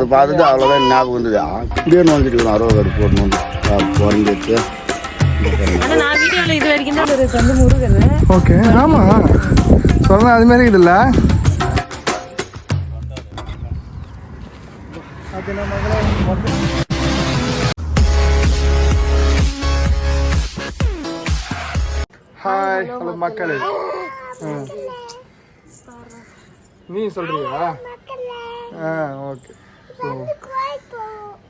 அது பார்த்துட்டு அவ்வளோதான் ஞாபகம் வந்தது? திடீர்னு வந்துட்டு அறுபது நான் இது வரைக்கும் தான் ஒரு வந்து முருகன். ஓகே ஆமா. சொல்லலாம் அது மாதிரி இதுல்ல ஹாய் ஹலோ மக்களே. நீ சொல்றியா? ஆ ஓகே. ஸோ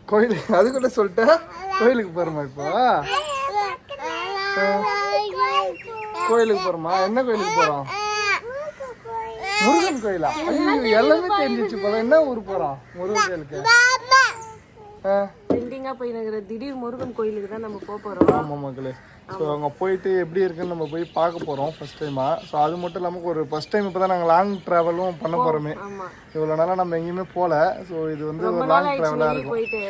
கோயிலுக்கு அது கூட சொல்லிட்டேன் கோயிலுக்கு போகிறோமா இப்போ? கோயிலுக்கு போகிறோமா என்ன கோயிலுக்கு போகிறோம் முருகன் கோயிலா? ஐயோ எல்லாமே தெரிஞ்சிச்சு போல. என்ன ஊர் போகிறோம் முருகன் கோயிலுக்கு? ஆ ட்ரெண்டிங்கா போய் இருக்கிற திடீர் முருகன் கோயிலுக்கு தான் நம்ம போக போறோம். ஆமாம் மக்களே. ஸோ அங்கே போயிட்டு எப்படி இருக்குன்னு நம்ம போய் பார்க்க போகிறோம் ஃபர்ஸ்ட் டைமாக ஸோ அது மட்டும் இல்லாமல் ஒரு ஃபர்ஸ்ட் டைம் இப்போ தான் நாங்கள் லாங் ட்ராவலும் பண்ண போகிறோமே இவ்வளோ நாளாக நம்ம எங்கேயுமே போகல ஸோ இது வந்து ஒரு லாங் ட்ராவலாக இருக்கும். போயிட்டு.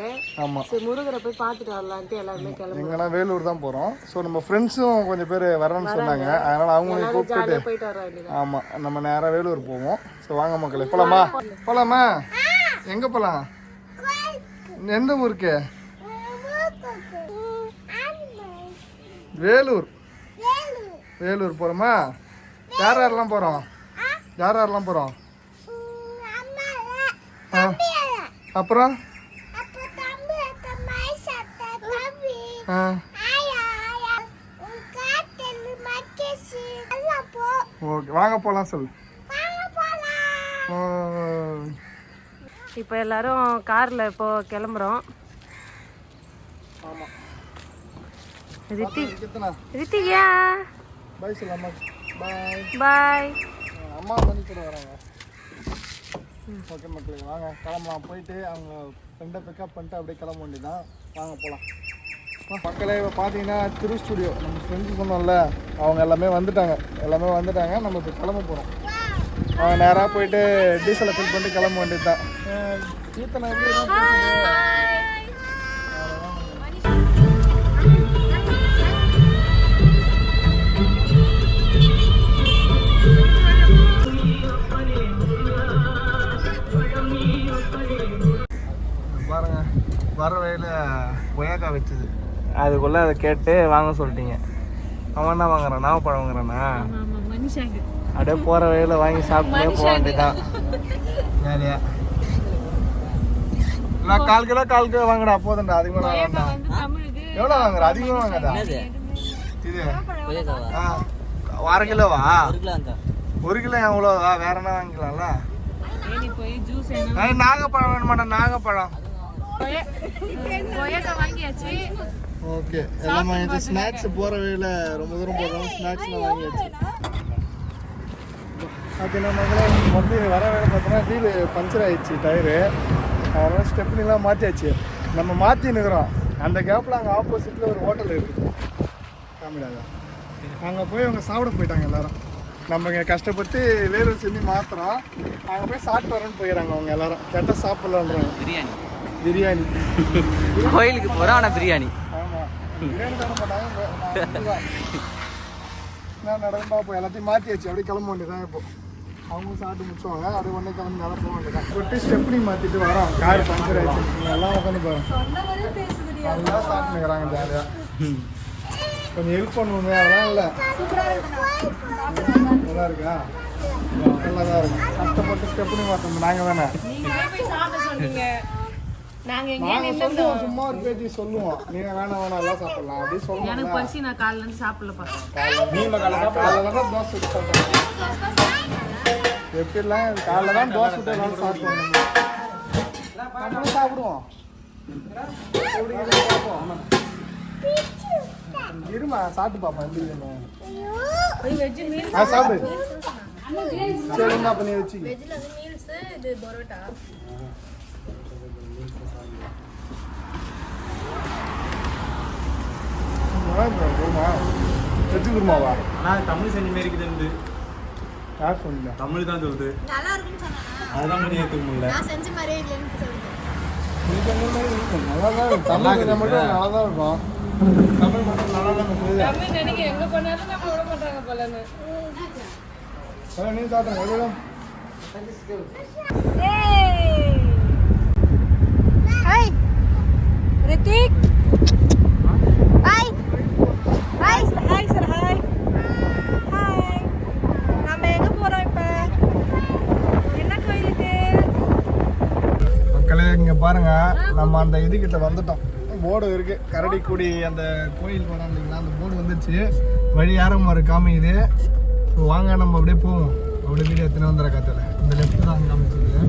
ஆமாம் சரி முருகரை போய் பார்த்துட்டு வரலான்ட்டு எல்லாருமே கிளம்பி எங்கன்னா வேலூர் தான் போகிறோம் ஸோ நம்ம ஃப்ரெண்ட்ஸும் கொஞ்சம் பேர் வரேன்னு சொன்னாங்க. அதனால் அவங்களையும் வேண்டியது ஆமாம் நம்ம நேராக வேலூர் போவோம். ஸோ வாங்க மக்களே போகலாமா போகலாமா எங்கே போகலாம் எந்த ஊருக்கு? வேலூர். வேலூர். போகிறோமா யார் யாரெல்லாம் போகிறோம் யார் யாரெல்லாம் போகிறோம் அப்புறம்? ஓகே வாங்க போகலாம் சொல்லு. இப்போ எல்லாரும் கார்ல இப்போ கிளம்புறோம் ஆமாம் ரித்திக் எத்தனை ரித்திக்யா பாய் சொல்லாமா பாய் பாய் அம்மா பண்ணி கூட வராங்க ஓகே மக்களே வாங்க கிளம்பலாம் போயிட்டு அவங்க ஃப்ரெண்டை பிக்கப் பண்ணிட்டு அப்படியே கிளம்ப வேண்டியதான் வாங்க போகலாம் மக்களே இப்போ பார்த்தீங்கன்னா திரு ஸ்டுடியோ நம்ம ஃப்ரெண்ட்ஸ் சொன்னோம்ல அவங்க எல்லாமே வந்துட்டாங்க. எல்லாமே வந்துட்டாங்க நம்ம இப்போ கிளம்ப போகிறோம் அவங்க நேராக போயிட்டு டீசலை ஃபில் பண்ணிட்டு கிளம்ப வேண்டியது தான் கீர்த்தனை எப்படி வர வழியில் கொய்யாக்கா வச்சுது அதுக்குள்ளே அதை கேட்டு வாங்க சொல்லிட்டீங்க. அவன் என்ன வாங்குறான்? நான் பழம் வாங்குறானா அப்படியே போகிற வழியில் வாங்கி சாப்பிட்டே போக வேண்டியதான் யாரையா நான் கால் கிலோ கால் கிலோ வாங்குடா. போதும்டா அதிகமாக வேண்டாம். வந்து தமிழுக்கு எவ்வளோ வாங்குற? அதிகமாக வாங்காதா இது. ஆ அரை கிலோவா? ஒரு கிலோ எவ்வளோவா? வேற என்ன வாங்கிக்கலாம்ல? நாகப்பழம் வேணும் மாட்டேன் நாகப்பழம். வாங்கியாச்சு. ஓகே எல்லாம் வாங்கிட்டு ஸ்நாக்ஸ் போகிற வழியில் ரொம்ப தூரம் போகிறோம் ஸ்நாக்ஸ்லாம் வாங்கியாச்சு. ஓகே நம்ம வந்து வர வேலை பார்த்தோன்னா வீல் பஞ்சர் ஆயிடுச்சு டயரு அதனால் ஸ்டெப்னிலாம் மாற்றியாச்சு நம்ம மாற்றி நிற்கிறோம் அந்த கேப்பில் அங்கே ஆப்போசிட்டில் ஒரு ஹோட்டல் இருக்குது காமிடாதா அங்கே போய் அவங்க சாப்பிட போயிட்டாங்க எல்லாரும். நம்ம இங்கே கஷ்டப்பட்டு வேலூர் செஞ்சு மாற்றுறோம் அங்கே போய் சாப்பிட்டு வரேன்னு போயிடறாங்க அவங்க எல்லாரும். கேட்டால் சாப்பிட்லான்றாங்க பிரியாணி. பிரியாணி. கோயிலுக்கு போகிறோம் ஆனால் பிரியாணி. நான் நடந்து பார்ப்போம் எல்லாத்தையும் மாற்றி வச்சு அப்படியே கிளம்ப வேண்டியதான் இப்போ. அவங்க சாப்பிட்டு முடிச்சுவாங்க அப்படியே உடனே கிளம்பி நல்லா போக வேண்டியதான் கொட்டி ஸ்டெப்னி மாற்றிட்டு வரோம்? கார் பஞ்சர் ஆயிடுச்சு. எல்லாம் உட்காந்து பாருங்க. நல்லா சாப்பிட்டுக்கிறாங்க ஜாலியாக கொஞ்சம் ஹெல்ப் பண்ணுவோமே அதெல்லாம் இல்லை. நல்லா இருக்கா? நல்லா தான் இருக்கு. கஷ்டப்பட்டு ஸ்டெப்னி மாற்றணும் நாங்கள் தானே நீங்களே போய் சாப்பிட சொன்னீங்க நாங்க எங்க நாங்கள் சொல்லுவோம் சும்மா ஒரு பேட்டி சொல்லுவோம். நீங்கள் வேணாம் வேணாம் எல்லாம் சாப்பிடலாம். அப்படி எனக்கு சொல்லுவோம் பசி நான் காலைல இருந்து சாப்பிடலப்பா காலைல தான் தோசை சுட்டு எப்படிலாம்? காலைல தான் தோசை சுட்டு எல்லாம். நம்மளும் சாப்பிடுவோம். பார்ப்போம். இருமா சாப்பிட்டு பார்ப்போம் எப்படி இருக்குன்னு. வெஜ் மீல் ஆ சாப்பிடு. சரி என்ன பண்ணி வச்சு வெஜ்ல வந்து மீல்ஸ் இது பரோட்டா. குருமா வெஜ் குருமாவா நான் தமிழ் செஞ்சு மாரி இருக்குது யார் சொன்னா தமிழ் தான் சொல்லுது நல்லா இருக்குன்னு சொன்னா அதுதான் செஞ்ச மாதிரியே நல்லா தான் இருக்கும் தமிழ் நல்லா தான் இருக்கும் தமிழ் மட்டும் நல்லா தான் நீ சாப்பிடுங்க எவ்வளோ Hey! இங்க பாருங்க நம்ம அந்த இதுகிட்ட வந்துட்டோம். போர்டு இருக்கு. கரடிக்குடி அந்த கோயில் போனோம் இல்லைங்களா? அந்த போர்டு வந்துச்சு வழி ஆரம்பம் காமிக்குது. ஸோ வாங்க நம்ம அப்படியே போவோம். அப்படியே வீடியோ எத்தனை வந்துடுற கத்தில் இந்த லெஃப்ட் தான் காமிச்சிருக்கு.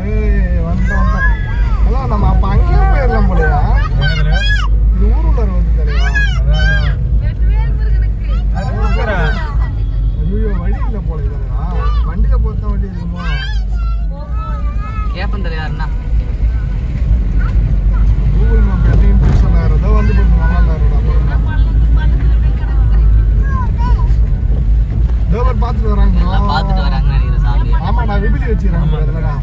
ஏய் வந்துட்டோம் அதான் நம்ம அப்போ அங்கேயே போயிடலாம் போலயா? இது ஊருக்குள்ள வந்து தெரியுமா ஐயோ வழி இல்லை போல இதா. வண்டியில போத்த வண்டி இருக்குமா? கேப்பந்தல் யாருன்னா? கூகுள் மேப் எதையும் போய் சொன்னாரு ஏதோ வந்து போட்டு நல்லா பாரு பார்த்துட்டு வராங்க பார்த்துட்டு வராங்கன்னு நினைக்கிறேன் சாமி. ஆமா நான் விபூதி வச்சுக்கிறேன் அதுலடா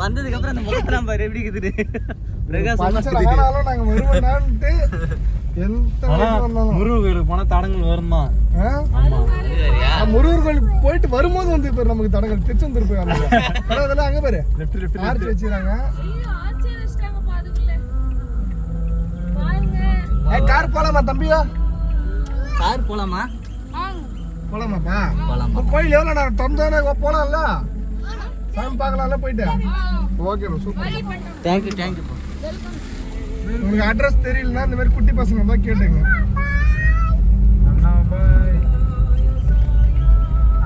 வந்ததுக்கு அப்புறம் அந்த முகத்தெல்லாம் பாரு எப்படி இருக்குது. ஆனாலும் நாங்க வருவோம்னான்ட்டு எந்த வழிக்கு வந்தாலும் முருகன் கோயிலுக்கு போனா தடங்கள் வரும்? தான் நான் முருகர் கோயில் போயிட்டு வரும்போது வந்து இப்ப நமக்கு தடங்கள் திருச்செந்தூர் போய் அதெல்லாம் அங்க பாரு. லெஃப்ட் லெஃப்ட் ஆர்ச்சி வச்சுக்கிறாங்க. ஏய் கார் போலாமா தம்பியா? கார் போலாமா? போலாமாப்பா? போலாமா. கோயில் எவ்வளோ நேரம் திறந்தானே போலாம்ல? சாமி பார்க்கலாம்ல போயிட்டு? Okay super. Thank you thank you உங்களுக்கு அட்ரஸ் தெரியலனா இந்த மாதிரி குட்டி பசங்க தான் கேட்டுங்க.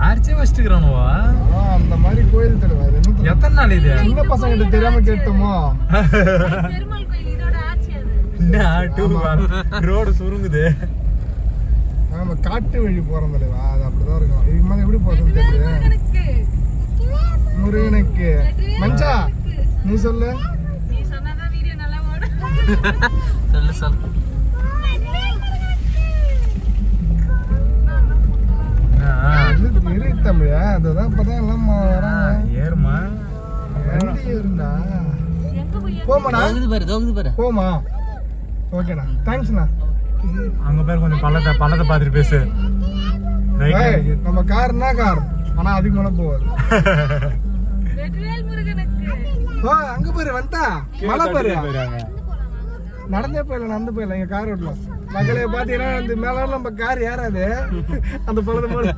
ஆர்ச்சே வச்சுக்கிறானுவா ஆ, அந்த மாதிரி கோயில் தெளிவா அது என்ன தெரியல. எத்தனை நாள் இது? சின்ன பசங்கிட்ட தெரியாம கேட்டோமோ? பெருமாள் கோயில் இதோட ஆட்சி அது. என்ன டூ ரோடு சுருங்குது. ஆமா காட்டு வழி போறோம் தலைவா அது அப்படிதான் இருக்கும். இதுக்கு மேல எப்படி போறதுன்னு தெரியல முருகனுக்கு. மஞ்சா நீ சொல்லு நீ சொன்னாதான் வீடியோ நல்லா ஓடும் சொல்லு சொல்லு. தமிழா அதுதான் இப்பதான் எல்லாம் ஏறுமா வண்டி இருந்தா எங்க போய் போமாண்ணா தோகுது பாரு தோகுது பாரு. போமா ஓகேண்ணா தேங்க்ஸ்ண்ணா. அங்க பேர் கொஞ்சம் பள்ளத்தை பள்ளத்தை பார்த்துட்டு பேசு. நம்ம கார்னா கார் ஆனா அதுக்கு மேல ஓ அங்க பாரு வந்துட்டா மலை பாரு நடந்தே போயிடலாம் நடந்து போயிடலாம் எங்க கார் ஓட்டலாம் மக்களே பாத்தீங்கன்னா இந்த மேல நம்ம கார் ஏறாது. அந்த பழத்தை போல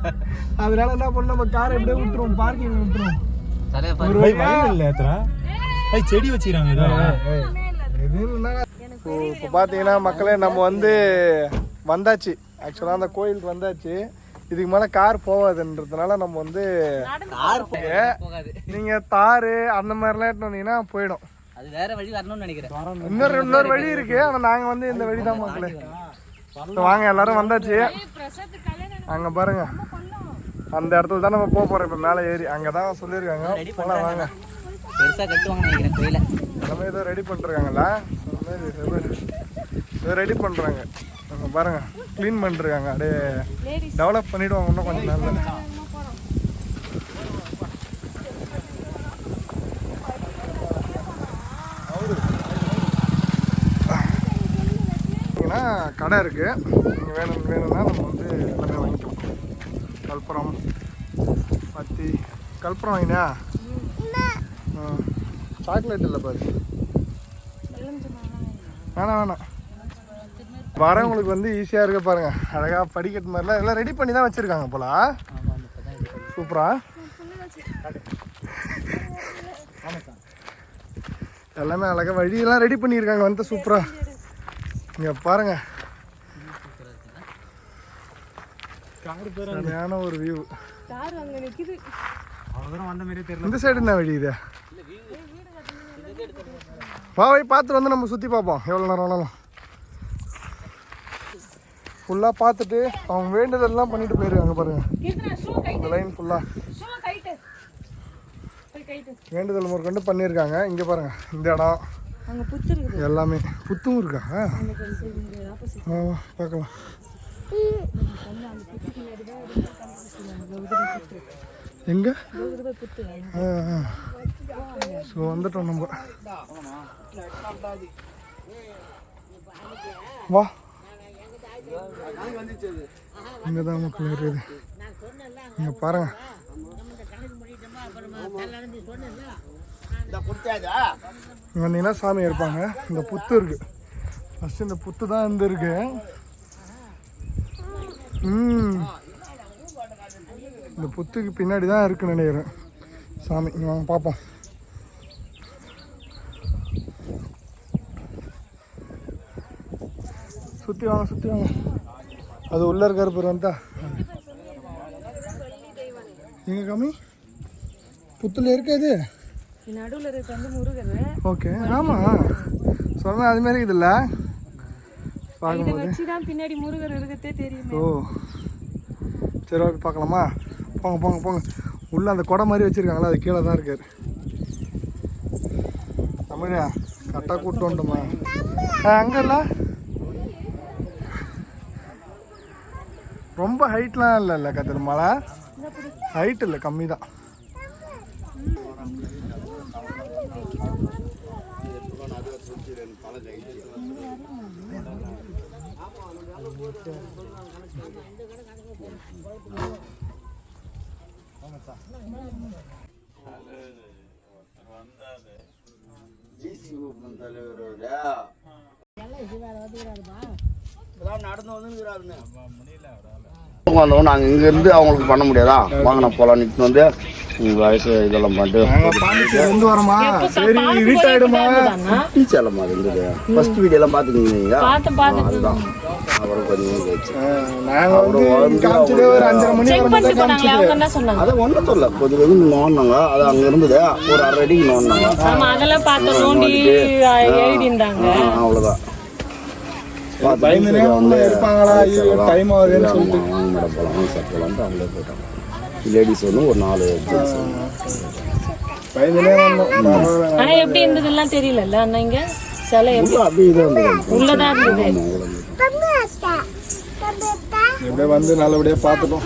அதனால என்ன பண்ண நம்ம கார் எப்படியே விட்டுருவோம் பார்க்கிங் விட்டுருவோம். செடி வச்சுக்கிறாங்க இதோ இப்போ பார்த்தீங்கன்னா மக்களே நம்ம வந்து வந்தாச்சு. ஆக்சுவலாக அந்த கோயிலுக்கு வந்தாச்சு. இதுக்கு மேலே கார் போகாதுன்றதுனால நம்ம வந்து கார் நீங்கள் தாரு அந்த மாதிரிலாம் எடுத்து வந்தீங்கன்னா போயிடும். அது வேற வழி வரணும்னு நினைக்கிறேன். இன்னொரு இன்னொரு வழி இருக்கு. ஆனால் நாங்கள் வந்து இந்த வழி தான் மக்களே வாங்க எல்லாரும் வந்தாச்சு. அங்கே பாருங்க. அந்த இடத்துல தான் நம்ம போக போகிறோம் இப்போ மேலே ஏறி. அங்கே தான் சொல்லியிருக்காங்க போகலாம் வாங்க. பெருசா கட்டுவாங்கன்னு நினைக்கிறேன் கோயில எல்லாமே ஏதோ ரெடி பண்ணிருக்காங்களா ஏதோ ரெடி பண்ணுறாங்க அங்கே பாருங்க. க்ளீன் பண்ணிருக்காங்க. அப்படியே டெவலப் பண்ணிடுவாங்க இன்னும் கொஞ்சம் நாள்ல பார்த்தீங்கன்னா கடை இருக்குது நீங்கள் வேணும் வேணும்னா நம்ம வந்து எல்லாமே வாங்கிக்கலாம் கல்புரம் பத்தி கல்புரம் வாங்கினா? சாக்லேட் இல்லை பாரு. வேணாம் வேணாம். வரவங்களுக்கு வந்து ஈஸியாக இருக்க பாருங்க. அழகாக படிக்கட்டு மாதிரிலாம் எல்லாம் ரெடி பண்ணி தான் வச்சுருக்காங்க போல. சூப்பரா? எல்லாமே அழகாக வழியெல்லாம் ரெடி பண்ணியிருக்காங்க. வந்து சூப்பராக இங்கே பாருங்கள் சரியான ஒரு வியூ கார் அங்க நிக்குது? இந்த சைடு என்ன வழி இது? வா போய் பார்த்துட்டு வந்து நம்ம சுற்றி பார்ப்போம். எவ்வளோ நேரம் வேணாலும். ஃபுல்லாக பார்த்துட்டு அவங்க வேண்டுதல்லாம் பண்ணிட்டு போயிருக்காங்க பாருங்க. இந்த லைன் ஃபுல்லாக வேண்டுதல் முறைக்கொண்டு பண்ணியிருக்காங்க. இங்கே பாருங்க இந்த இடம். அங்க புத்து இருக்குது. எல்லாமே. புத்தும் இருக்கா? பார்க்கலாம். எங்க? புத்து ஸோ வந்துட்டோம் நம்ம. வா. இங்கே தான் மக்கள் இருக்குது இங்கே பாருங்க. இங்க வந்தீங்கன்னா சாமி இருப்பாங்க. இந்த புத்து இருக்கு. ஃபர்ஸ்ட் இந்த புத்து தான் இந்த இருக்கு. ம். இந்த புத்துக்கு பின்னாடி தான் இருக்குன்னு நினைக்கிறேன். சாமி இங்க வாங்க பார்ப்போம் சுற்றி வாங்க சுற்றி வாங்க. அது உள்ள இருக்கிற பேர் வந்தா. எங்க கம்மி? புத்துல இருக்காது நடுவுல இருக்க வந்து முருகர் ஓகே ஆமாம் சொன்னால் அது மாதிரி இருக்குதுல்ல? இதை பார்க்கும்போது. பின்னாடி முருகர் இருக்கத்தே தெரியுமே. ஓ சரி ஓகே பார்க்கலாமா? போங்க போங்க போங்க. உள்ள அந்த குடை மாதிரி வச்சிருக்காங்களா? அது கீழே தான் இருக்காரு. தமிழா கரெக்டாக கூப்பிட்டு வந்துட்டோமா ஆ அங்கே இல்லை. ரொம்ப ஹைட்லாம் இல்லை இல்லை கத்திர மலை ஹைட் இல்லை கம்மி தான் வந்தவங்க நாங்கள் இங்கேருந்து அவங்களுக்கு பண்ண முடியாதா? வாங்க நான் போகலாம் நிற்கணும் வந்து வயசு இதெல்லாம் பண்ணிட்டு வரோமா? சரி இருட் ஆகிடுமா டீச்சர்லாம் அது இருந்தது ஃபர்ஸ்ட் வீடியோலாம் பார்த்துக்கிங்க பார்த்து பார்த்து. அதுதான். அப்புறம் கொஞ்சம் ஒரு அஞ்சரை மணி செக் வரை பண்ணிட்டு போனாங்களே? அவங்க என்ன சொன்னாங்க? அதை ஒன்றும் சொல்ல கொஞ்சம் நோண்டினாங்க. அது அங்கே இருந்தது. ஒரு அரை அடிக்கு நோண்டினாங்க. அவ்வளோதான் பயந்துனே உள்ள இருப்பாங்களா? டைம் ஆகுதுன்னு சொல்லிட்டு. மேடம் போகலாம் சார் போகலான்ட்டு அவங்களே போயிட்டாங்க. லேடிஸ் ஒன்று ஒரு நாலு ஜென்ஸ் பயந்துனே வந்தோம் ஆனா எப்படி இருந்ததெல்லாம் தெரியலல்ல? அண்ணா இங்க சிலை எப்படி? உள்ளதா இருந்தது. எப்படியே வந்து நல்லபடியா பார்த்துட்டோம்.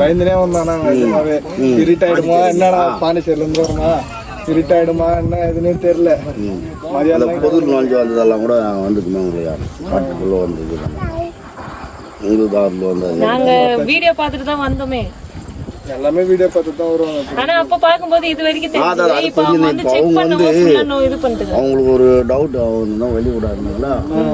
பயந்துனே நாங்கள் நிஜமாவே. இருட் ஆயிடுமா? என்னடா பாண்டிச்சேரில இருந்து வரோமா? இருட் ஆயிடுமா? என்ன எதுனே தெரியல. மதியானம் பொது நோஞ்சு வந்ததெல்லாம் கூட வந்துக்குமே உங்களுக்கு காட்டுக்குள்ளே வந்தது உங்களுக்கு வீடியோ பார்த்துட்டு தான் வந்தோமே. எல்லாமே வீடியோ பார்த்து தான் வருவாங்க. ஆனா அப்ப பாக்கும்போது இது வரைக்கும் அதான், தெரிஞ்சது இப்ப அவங்க வந்து. செக் இப்ப பண்ண அவங்க வந்து- full ஆ இது பண்ணிட்டு அவங்களுக்கு ஒரு டவுட் அவங்க தான் வெளி விடாதுனால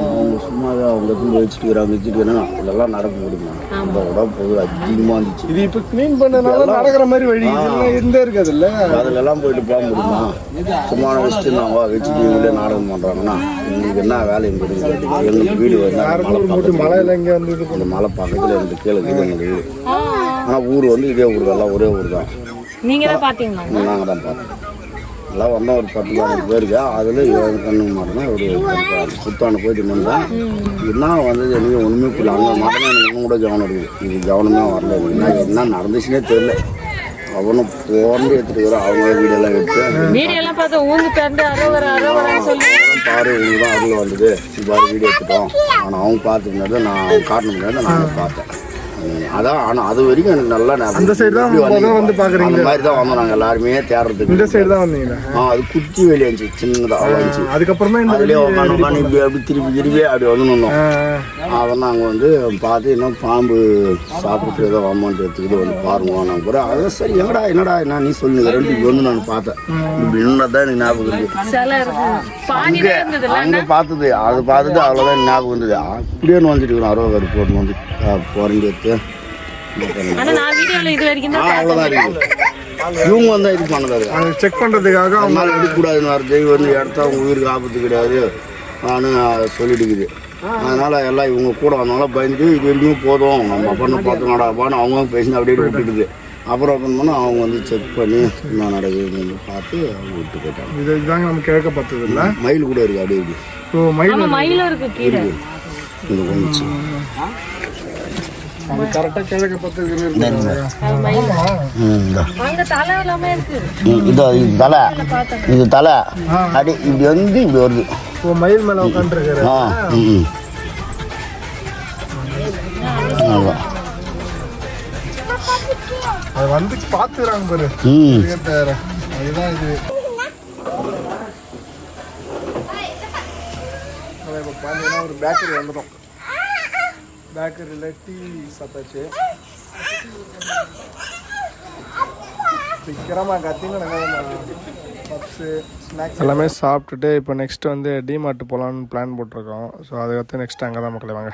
அவங்க சும்மாவே அவங்க எடுத்து வச்சுட்டு வச்சுட்டு வச்சுட்டு இதெல்லாம் நடக்க முடியுமா அந்த உடம்பு பொது அதிகமாக இருந்துச்சு. இது இப்ப க்ளீன் பண்ணனால நடக்கிற மாதிரி வழி இதெல்லாம் இருந்தே இருக்காது இல்ல அதுல எல்லாம் போயிட்டு போக முடியுமா? சும்மா வச்சுட்டு நாங்க வச்சுட்டு இவங்களே நாடகம் பண்றாங்கன்னா எங்களுக்கு என்ன வேலை இருக்குது எங்களுக்கு வீடு வந்து அந்த மலை மலையில இங்க வந்து மலை பக்கத்துல இருந்து கீழே இருக்குது எங்க வீடு ஆனா ஊர் வந்து இதே ஊர். எல்லாம் ஒரே ஊர் தான். நீங்க தான் பாத்தீங்களா? நாங்கள் தான் பார்த்தோம் எல்லாம் வந்தோம் ஒரு பத்து பதினஞ்சு பேருக்கு அதில் ஏழு கண்ணுக்கு மாட்டோம்னா ஒரு புத்தாண்டு போயிட்டு வந்தேன் என்ன வந்தது எனக்கு ஒன்றுமே புரியல. அங்கே மாட்டோம்னா எனக்கு இன்னும் கூட கவனம் இருக்குது இது கவனமே வரல. என்ன என்ன நடந்துச்சுன்னே தெரியல. அவனும் போர்ந்து எடுத்துட்டு அவங்க வீடியோலாம் எடுத்து வீடியோ எல்லாம் பார்த்தா ஊந்து சொல்லி. பாரு உங்களுக்கு தான் அருள் வந்தது. பாரு வீடியோ எடுத்துட்டோம். ஆனால் அவங்க பார்த்துருந்தது நான் காட்டணும் நான் பார்த்தேன் அதான் ஆனால் அது வரைக்கும் எனக்கு நல்லா அந்த side தான் வந்து பார்க்கறீங்க. அந்த மாதிரி தான் வந்தோம் நாங்கள் எல்லாருமே தேடுறதுக்கு. இந்த சைடு தான் வந்தீங்களா ஆ அது குட்டி வெளியே இருந்துச்சு சின்னதாக இருந்துச்சு. அதுக்கப்புறம் தான் இந்த அதுலேயே உட்காந்து உட்காந்து இப்படி அப்படி திருப்பி திருப்பி அப்படி வந்து நின்னோம் அதை நாங்கள் வந்து பார்த்து இன்னும் பாம்பு சாப்பிட்டு ஏதோ அமௌண்ட் எடுத்துக்கிட்டு வந்து பாருங்க நான் கூட அதான் சரி என்னடா என்னடா என்ன நீ சொல்லுங்க ரெண்டு வந்து நான் பார்த்தேன். இப்படி நின்னதான் எனக்கு ஞாபகம் இருக்கு. இருந்தது அங்கே பார்த்தது அது பார்த்துட்டு அவ்வளோதான் ஞாபகம் வந்தது. அப்படியே வந்துட்டு அறுபது போட்டு வந்து போறீங்க எடுத்து இவங்க வந்து இது பண்ணதாரு அது செக் பண்றதுக்காக அவங்க எடுக்கக்கூடாதுன்னு தெய்வம் வந்து இடத்த அவங்க உயிருக்கு ஆபத்து கிடையாது. நான் சொல்லிடுக்குது அதனால எல்லாம் இவங்க கூட வந்தவங்களாம் பயந்துட்டு இது வரைக்கும் போதும். நம்ம பண்ண பார்த்தோம்டாப்பான்னு அவங்க பேசினா அப்படியே விட்டுடுது அப்புறம் ஓப்பன் பண்ணால் அவங்க வந்து செக் பண்ணி என்ன நடக்குதுன்னு பார்த்து அவங்க விட்டு போயிட்டாங்க. இது இதுதாங்க நம்ம கேட்க பார்த்தது இல்ல? மயில் கூட இருக்கு அப்படியே ஸோ மயில் ஆமா மயிலும் இருக்கு கீழே. இது வந்துச்சு அது கரெக்டாக கிழக்க இதோ இது தலை. இது தலை. அடி இப்படி வந்து இப்படி வருது. மயில் மேல உட்காந்துருக்காரு ஆ ம் அது வந்து பார்த்துக்கிறாங்க பாரு. ம். அதுதான் இது. இப்போ பார்த்தீங்கன்னா ஒரு பேக்கரி வந்துடும் பேக்கரியில் டீ சாப்பிட்டாச்சு. சீக்கிரமாக கத்தின்னு ஸ்நாக்ஸ். எல்லாமே சாப்பிட்டுட்டு இப்போ நெக்ஸ்ட் வந்து டிமார்ட் போகலான்னு பிளான் போட்டிருக்கோம். ஸோ அதுக்கடுத்து நெக்ஸ்ட் அங்கே தான் மக்களே வாங்க.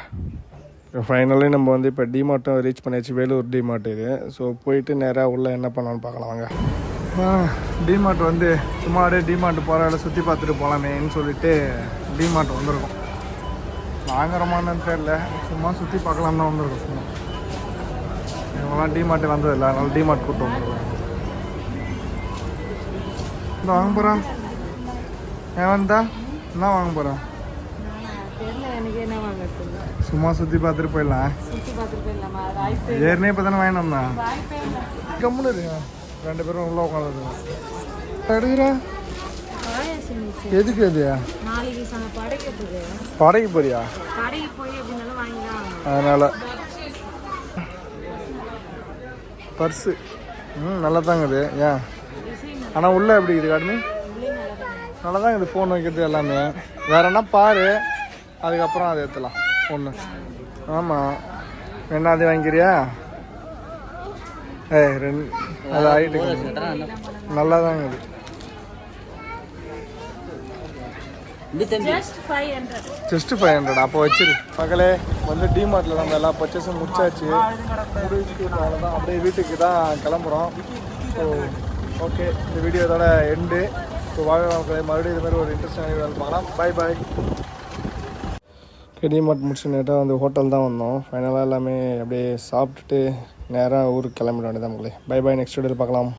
ஃபைனலி நம்ம வந்து இப்போ டிமார்ட்டும் ரீச் பண்ணியாச்சு. வேலூர் டிமார்ட் இது. ஸோ போயிட்டு நேராக உள்ளே என்ன பண்ணலாம்னு பார்க்கலாம் வாங்க. டிமார்ட் வந்து சும்மா அப்படியே டிமார்ட் போகிற வேலை சுற்றி பார்த்துட்டு போகலாமேன்னு சொல்லிட்டு டிமார்ட் வந்திருக்கோம். வாங்குறோமான்னு தெரியல. சும்மா சுற்றி பார்க்கலாம் தான் வந்திருக்கோம். சும்மா. இவங்கெல்லாம் டிமார்ட் வந்ததில்லை. அதனால டிமார்ட் கூப்பிட்டு வந்துருக்கோம். இந்த வாங்க போகிறான் ஏன் வந்தா? என்ன வாங்க போகிறான் சும்மா சுற்றி பார்த்துட்டு போயிடலாம். ஏற்கனவே இப்போ தானே இல்லை. கம்முன்னு இருங்க. ரெண்டு பேரும் உள்ள உட்காந்துருங்க எடுக்கிறா பாயாசம் இருந்துச்சு. எதுக்கு அது? படைக்க போறியா? அதனால. பர்ஸு. ம் நல்லா தாங்க இது. ஏன்? ஆனால் உள்ளே எப்படி இருக்குது காட்டுமே நல்லா தான் இது ஃபோன் வைக்கிறது எல்லாமே. வேற என்ன? பாரு. அதுக்கப்புறம் அதை ஏற்றலாம் ஒன்று ஆமாம் என்ன அது வாங்கிக்கிறியா? ஏய் ரெண்டு அது ஆகிட்டு நல்லா தாங்க இது. ஜஸ்ட் ஃபைவ் ஹண்ட்ரட் அப்போ வச்சிரு. பகலே வந்து டிமார்ட்டில் நம்ம எல்லா பர்ச்சேஸும் முடிச்சாச்சு. அப்படியே வீட்டுக்கு தான் கிளம்புறோம். ஸோ ஓகே இந்த வீடியோ இதோட எண்டு ஸோ வாங்க மக்களே மறுபடியும் இது மாதிரி ஒரு இன்ட்ரெஸ்டான வீடியோ பார்க்கலாம். பாய் பாய் டிமார்ட் முடிச்சு நேராக வந்து ஹோட்டல் தான் வந்தோம். ஃபைனலாக எல்லாமே அப்படியே சாப்பிட்டுட்டு நேராக ஊருக்கு கிளம்பிட வேண்டியதான் மக்களே. பை பாய் நெக்ஸ்ட் வீடியோவில் பார்க்கலாம்.